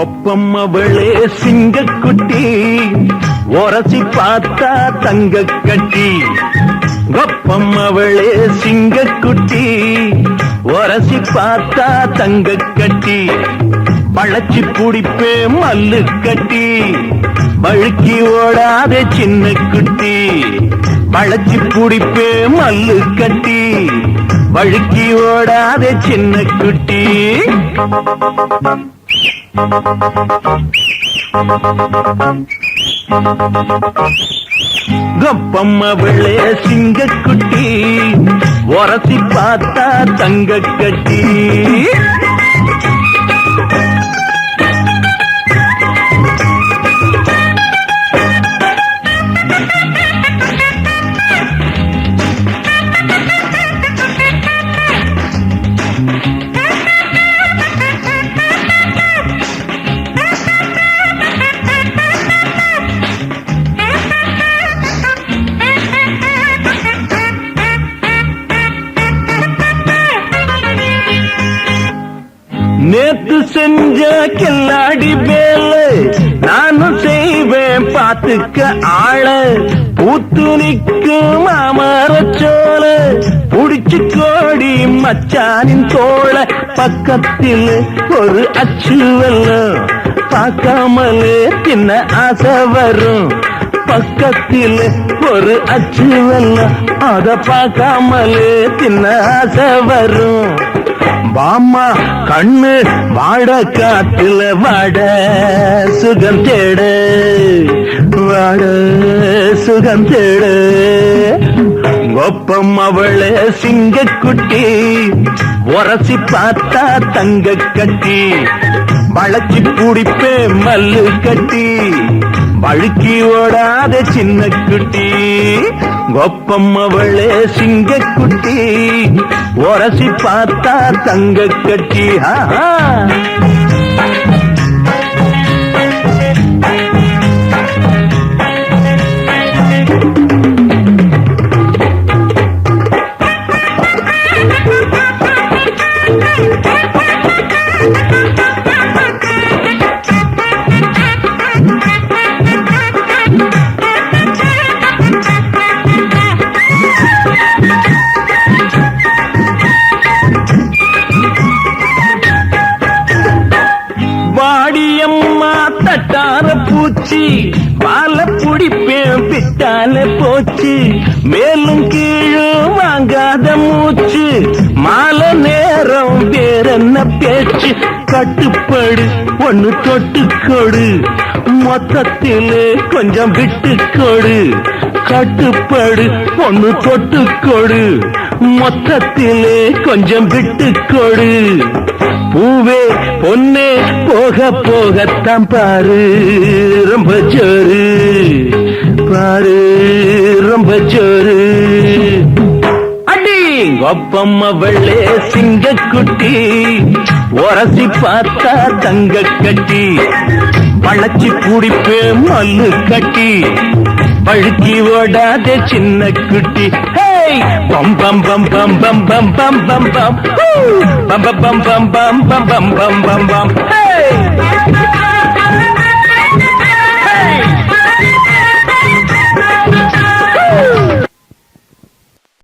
ஒப்பம்மவளே சிங்கக்குட்டி. ஒரசி பார்த்தா தங்க கட்டி ஒப்பம்மவளே சிங்கக்குட்டி. ஒரசி பார்த்தா தங்க கட்டி பழச்சி பிடிப்பே மல்லு கட்டி வழுக்கி ஓடாத சின்ன குட்டி பழச்சி பிடிப்பே மல்லு கட்டி வழுக்கி ஓடாத சின்ன குட்டி கப்பம்மவளே சிங்கக்குட்டி உரசி பார்த்தா தங்க கட்டி நேத்து செஞ்ச கில்லாடி வேலை நானும் செய்வேன் பாத்துக்க ஆள. பூத்து நிற்கும் மாமரச்சோல புடிச்சு கோடி மச்சானின் தோழ பக்கத்தில் ஒரு அச்சு வெல்லும் பார்க்காமலே தின்ன ஆசை வரும். பக்கத்தில் ஒரு அச்சு வெல்லும் அதை பார்க்காமலே தின்ன ஆசை வரும். வாமா கண்ணு வாட காத்துல வாட சுகம் தேடு. வாட சுகம் தேடு. ஒப்பம் அவளே சிங்கக்குட்டி உரசி பார்த்தா தங்க கட்டி வளர்ச்சி குடிப்பே மல்லு கட்டி. வழுக்கி ஓடாத சின்ன குட்டி. கொப்பம் அவளே சிங்கக்குட்டி உரசி பார்த்தா தங்க கட்டி. ஆஹா பூச்சி பால புடிப்பேன் பிட்டால போச்சு. மேலும் கீழும் வாங்காத மூச்சு. மாலை நேரம் வேறென்ன பேச்சு? கட்டுப்படு ஒண்ணு தொட்டுக்கொடு மொத்தத்தில் கொஞ்சம் விட்டு கொடு. கட்டுப்படு ஒண்ணு தொட்டுக்கொடு மொத்தத்திலே கொஞ்சம் விட்டு கொடு. பூவே பொன்னே போக போகத்தான் பாரு. ரொம்ப ஜோரு பாரு ரொம்ப ஜோரு அடி கொப்பம் அவளே சிங்கக்குட்டி. உரசி பார்த்தா தங்க கட்டி. பழச்சி குடிப்பே மல்லு கட்டி. பழுக்கி ஓடாத சின்ன குட்டி. ஹேய் பம் பம் பம் பம் பம் பம் பம் பம் பம் ஹூ! பம் பம் பம் பம் பம் பம் பம் பம் பம் பம் ஹேய்